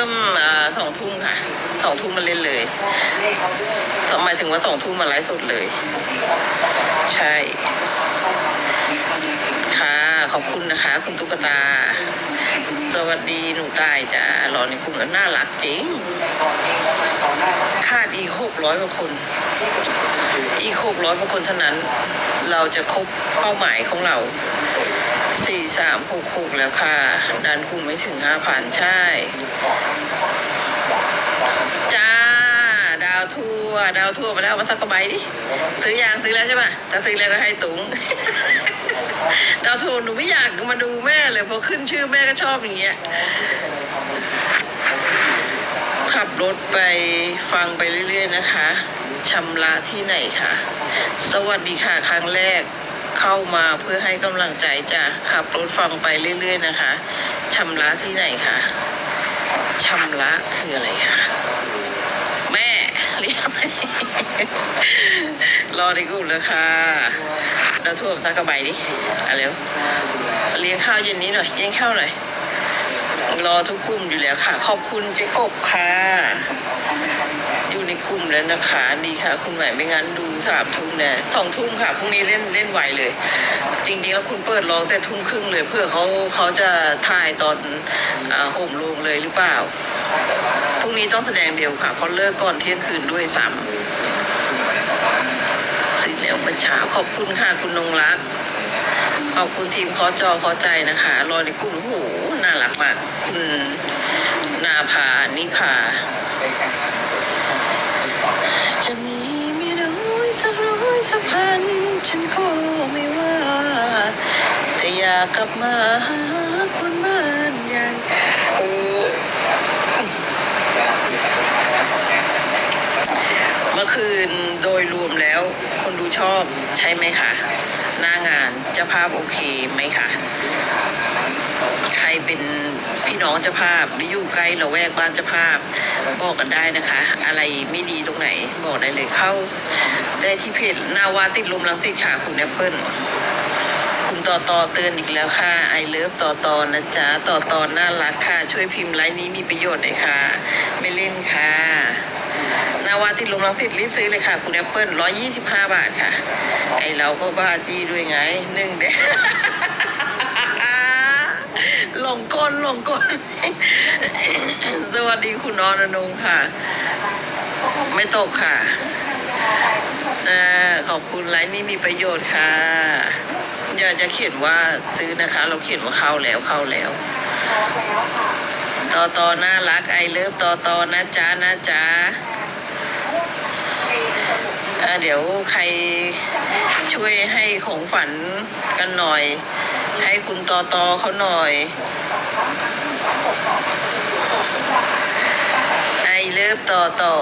ริ่มสองทุ่มค่ะสองทุ่มมาเล่นเลยหมายถึงว่าสองทุ่มมาไลฟ์สดเลย ใช่ ค่ะ ขอบคุณนะคะ คุณตุ๊กตา สวัสดีหนูตายจ้ารอในกลุ่มแล้วน่ารักจริงคาดอีกหกร้อยกว่าคน อีกหกร้อยกว่าคนเท่านั้น เราจะครบเป้าหมายของเรา สี่สามหกหกแล้วค่ะ ดันคุมไม่ถึงห้าพันใช่ จ้า ดาวทั่ว ดาวทั่วมาแล้วมาสักกระใบดิ ซื้อยางซื้อแล้วใช่ปะถ้าซื้อแล้วก็ให้ตุงดาวทั่วหนูไม่อยากมาดูแม่เลยเพราะขึ้นชื่อแม่ก็ชอบอย่างเงี้ยขับรถไปฟังไปเรื่อยๆนะคะชำระที่ไหนคะ สวัสดีค่ะ ครั้งแรก เข้ามาเพื่อให้กำลังใจจะขับรถฟังไปเรื่อย ๆ นะคะชำระที่ไหนคะชำระคืออะไรคะแม่เรียกไหมรอในกลุ่มแล้วค่ะเราทั่วตากระใบดิอะเร็วเลี้ยงข้าวเย็นนี้หน่อยเลี้ยงข้าวหน่อยรอทุกกลุ่มอยู่แล้วค่ะ ขอบคุณเจ๊กบค่ะ อยู่ในกลุ่มแล้วนะคะ ดีค่ะ คุณใหม่ไม่งั้นดูสามทุ่มเนี่ยสองทุ่มค่ะพรุ่งนี้เล่นเล่นไวเลย จริงๆแล้วคุณเปิดร้องแต่ทุ่มครึ่งเลยเพื่อเขาเขาจะถ่ายตอนอาห่มลงเลยหรือเปล่าพรุ่งนี้ต้องแสดงเดียวค่ะเพราะเลิกก่อนเที่ยงคืนด้วยซ้ำสิแล้วเมื่อเช้าขอบคุณค่ะคุณนงรักขอบคุณทีมขอจอขอใจนะคะ รอในกลุ่มโอ้โหน่ารักมาก คุณนาภานิพา จะมีไม่น้อยสักร้อย สักพันฉันก็ไม่ว่า แต่อยากกลับมาหาคนบ้านใหญ่เออเมื่อคืนโดยรวมแล้ว คนดูชอบใช่ไหมคะ หน้างานเจ้าภาพโอเคไหมคะ ใครเป็นพี่น้องเจ้าภาพหรืออยู่ใกล้ละแวกบ้านเจ้าภาพบอกกันได้นะคะ อะไรไม่ดีตรงไหนบอกได้เลยเข้าได้ที่เพจนาวาติดลมลังสิตค่ะคุณแอปเปิลคุณต่อต่อเตือนอีกแล้วค่ะไอเลิฟต่อต่อนะจ๊ะต่อต่อน่ารักค่ะ ช่วยพิมพ์ไลน์นี้มีประโยชน์เลยค่ะ ไม่เล่นค่ะ นาวาติดลมลังสิตรีบซื้อเลยค่ะ คุณแอปเปิลร้อยยี่สิบห้าบาทค่ะ ไอเราก็บ้าจี้ด้วยไงหนึ่งเด้ กลหลงกล สวัสดีคุณนอนนงค่ะ ไม่ตกค่ะอขอบคุณไลน์นี้มีประโยชน์ค่ะ อย่าจะเขียนว่าซื้อนะคะ เราเขียนว่าเข้าแล้วเข้าแล้วต่อต่อน่ารักไอเลิฟต่อต่อนะจ๊ะนะจ๊ะเดี๋ยวใคร ช่วยให้ของฝันกันหน่อย ให้คุณต่อต่อเขาหน่อย ไอเลิฟต่อต่อ